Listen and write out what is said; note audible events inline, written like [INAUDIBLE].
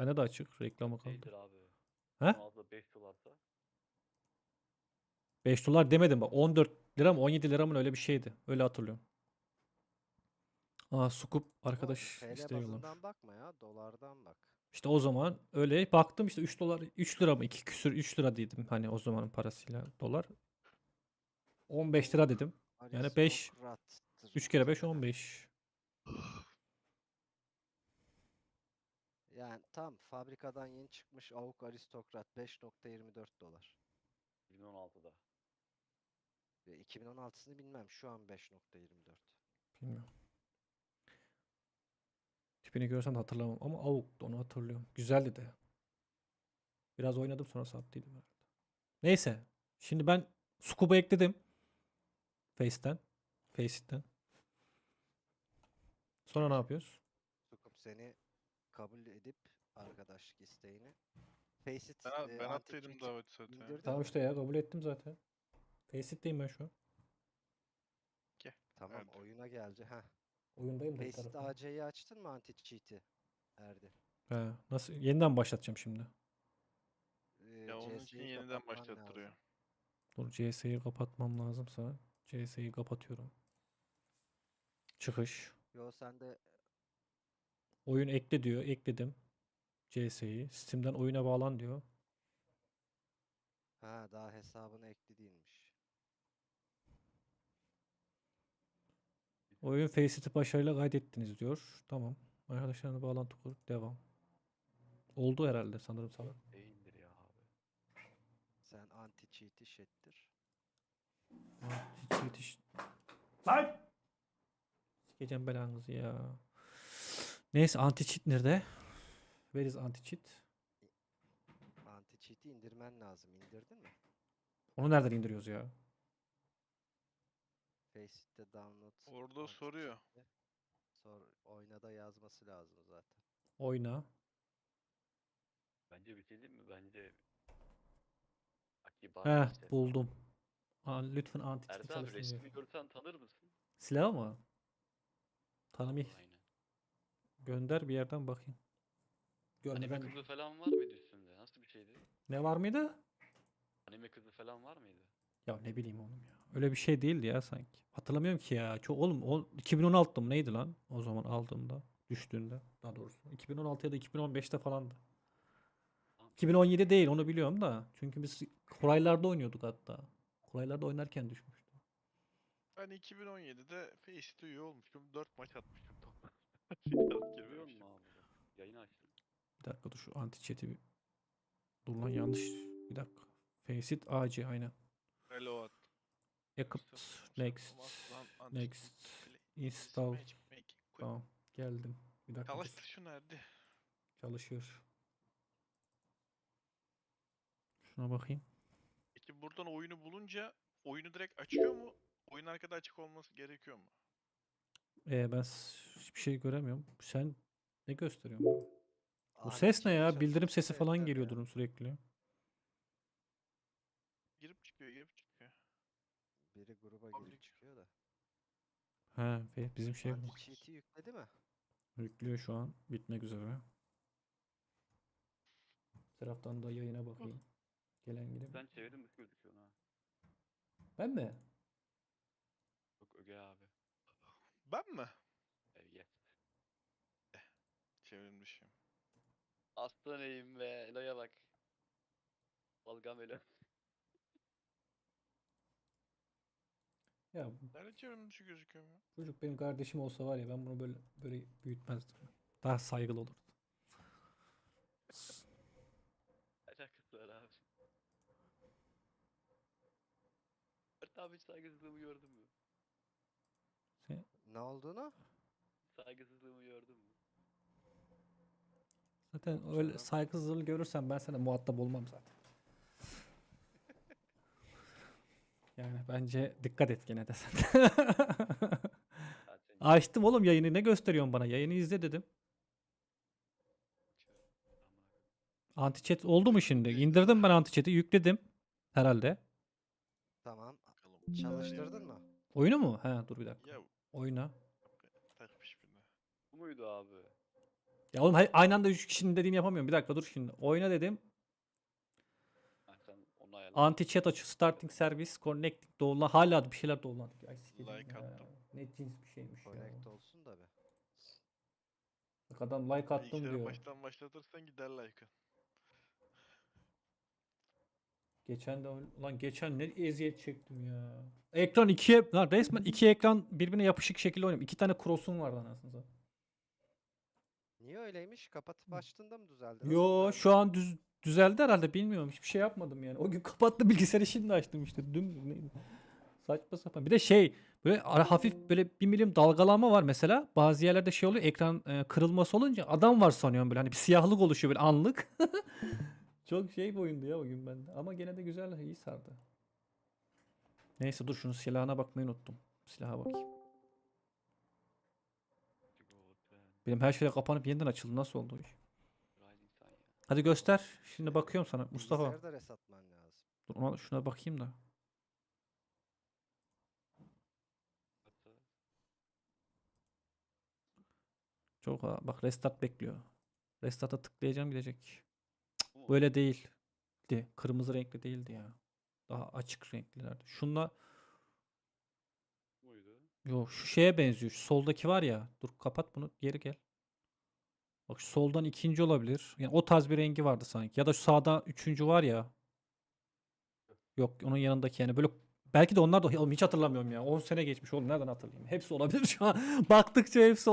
Bende de açık. Reklamı Şeydir kaldı. abi. He? Mağaza 5 dolarsa. 5 dolar demedim bak. 14 lira mı 17 lira mı öyle bir şeydi. Öyle hatırlıyorum. Aa Sukup arkadaş TL isteği yollamış. bazından bakma ya. Dolardan bak. İşte o zaman öyle baktım işte 3 dolar 3 lira mı 2 küsür 3 lira dedim hani o zamanın parasıyla dolar. 15 lira dedim. Yani beş- Aristokrattır 3 kere 5 muhtemelen. 15. Yani tam fabrikadan yeni çıkmış avuk aristokrat 5.24 dolar. 2016'da. Ve 2016'sını bilmem şu an 5.24. Bilmiyorum. Tipini görsem de hatırlamam ama avuktu onu hatırlıyorum. Güzeldi de. Biraz oynadım sonra sattıydım herhalde. Neyse. Şimdi ben Scuba ekledim. Face'ten. Faceit''ten. Sonra ne yapıyoruz? Sukup seni kabul edip arkadaşlık isteğini. Faceit Ben, e, ben anti attıydım cheat davet zaten. Tamam işte ya kabul ettim zaten. Faceit''teyim ben şu an. Tamam Nerede? oyuna geldi. Heh. Oyundayım da bir Faceit taraftan. AC'yi açtın mı anti cheat'i? Erdi. He, nasıl? Yeniden başlatacağım şimdi. Ee, Ya onun için CS'yi yeniden kapatman başlattırıyor. lazım. Dur CS'yi kapatmam lazımsa CS'yi kapatıyorum. Çıkış. Yo sen de Oyun ekle diyor. Ekledim. CS'yi. Steam'den oyuna bağlan diyor. ha daha hesabına ekli değilmiş. Oyun Faceit'i başarıyla kaydettiniz diyor. Tamam. Arkadaşlarına bağlantı kur. Devam. Oldu herhalde sanırım sana. Değildir ya abi. Sen anti cheat'i şettir. Hiç yetiş... Lan! Sikeceğim belanızı ya. Neyse anti cheat nerede? Where is anti cheat? Anti cheat'i indirmen lazım. İndirdin mi? Onu nereden indiriyoruz ya? Faceit'te download. Orada anti soruyor. cheat'te. Sor, oynada yazması lazım zaten. Oyna. Bence değil mi? Bence Akiba Heh işte. buldum. Aa, lütfen anti cheat'i Erdi abi resmini görsen tanır mısın? Silah mı? Tanımı Aynen. Gönder bir yerden bakayım. Anime kızı falan var mıydı üstünde? Nasıl bir şeydi? ne var mıydı? Anime kızı falan var mıydı? Ya ne bileyim oğlum ya. Öyle bir şey değildi ya sanki. Hatırlamıyorum ki ya. Çok oğlum o 2016'da mı neydi lan? O zaman aldığımda, düştüğünde daha doğrusu. 2016 ya da 2015'te falandı. 2017 değil onu biliyorum da. Çünkü biz kuraylarda oynuyorduk hatta. Kuraylarda oynarken düşmüştü. Ben 2017'de Faceit'e üye olmuştum. 4 maç atmıştım toplam. Görüyor musun abi? Yayını açtım. Bir dakika dur şu anti chat'i bir... Dur lan yanlış. Bir dakika. Faceit AC aynen. Reload. Equipped. Next. Next. Install. Tamam. Geldim. Bir dakika. Çalıştır şu nerede? Çalışıyor. Şuna bakayım. Peki buradan oyunu bulunca oyunu direkt açıyor mu? Oyun arkada açık olması gerekiyor mu? Ee, ben s- hiçbir şey göremiyorum. Sen ne gösteriyorsun? bana? Bu Anti ses ne ya? Bildirim sesi falan geliyor ya. durum sürekli. Girip çıkıyor, girip çıkıyor. Biri gruba Public. girip çıkıyor da. He, ve bizim şey Anti cheat'i yükledi mi? yüklüyor şu an. Bitmek üzere. Taraftan da yayına bakayım. Gelen giden. Sen çevirdin dışı gözüküyorsun ha. Ben mi? Yok Öge abi. Ben mi? Evet. yes. Çevrilmişim. Aslan eğim ve Elo'ya bak. Balgam Elo. [LAUGHS] Ya Nerede çevrilmişi gözüküyor mu? çocuk benim kardeşim olsa var ya ben bunu böyle böyle büyütmezdim. Daha saygılı olurdu. [LAUGHS] Alakası var abi. Mert abi hiç saygısızlığımı gördün mü? Ne olduğunu? Saygısızlığımı gördün mü? zaten öyle saygısızlığı görürsem ben sana muhatap olmam zaten. [LAUGHS] Yani bence dikkat et gene de sen. [LAUGHS] Açtım oğlum yayını ne gösteriyorsun bana? Yayını izle dedim. Koyayım. Anti-chat oldu mu şimdi? İndirdim ben anti-chat'i yükledim. Herhalde. Tamam. Çalıştırdın mı? Oyunu mu? He dur bir dakika. Ya Oyna. takmış birine. Bu muydu abi? Ya oğlum hay- aynı anda 3 kişinin dediğini yapamıyorum. Bir dakika dur şimdi. Oyna dedim. Ha, sen onu ayarla. Anti chat açı starting service connecting doğula hala bir şeyler doğuladı. Ay Like ya. attım. Ne cins bir şeymiş ya. Connect olsun da be. Bak adam like attım Bilgisayarı diyor. baştan başlatırsan gider like'ı. Geçen de ulan geçen ne eziyet çektim ya. Ekran ikiye lan resmen iki ekran birbirine yapışık şekilde oynuyorum. İki tane cross'um vardı anasını satayım. Niye öyleymiş? Kapatıp açtığında mı düzeldi? Yo şu an düz, düzeldi herhalde bilmiyorum. Hiçbir şey yapmadım yani. O gün [LAUGHS] kapattı bilgisayarı şimdi açtım işte. Dün neydi? Saçma sapan. Bir de şey böyle ara hafif böyle bir milim dalgalanma var mesela. Bazı yerlerde şey oluyor ekran e, kırılması olunca adam var sanıyorum böyle hani bir siyahlık oluşuyor böyle anlık. [LAUGHS] Çok şey bir oyundu ya o gün bende. Ama gene de güzel iyi sardı. Neyse dur şunun silahına bakmayı unuttum. Silaha bakayım. Benim her şey kapanıp yeniden açıldı. Nasıl oldu o iş? Hadi göster. Şimdi bakıyorum sana. Mustafa. Bilgisayarı da resatman lazım. Dur ona, şuna bakayım da. Çok ha- bak restart bekliyor. Restart'a tıklayacağım gidecek. Böyle değil. De, kırmızı renkli değildi ya. Daha açık renklilerdi. Şunla Buydu. yo şu şeye benziyor. Şu soldaki var ya. Dur kapat bunu. Geri gel. Bak şu soldan ikinci olabilir. Yani o tarz bir rengi vardı sanki. Ya da şu sağda üçüncü var ya. Yok onun yanındaki yani böyle belki de onlar da oğlum hiç hatırlamıyorum ya. 10 sene geçmiş oğlum nereden hatırlayayım? Hepsi olabilir [LAUGHS] şu an. Baktıkça hepsi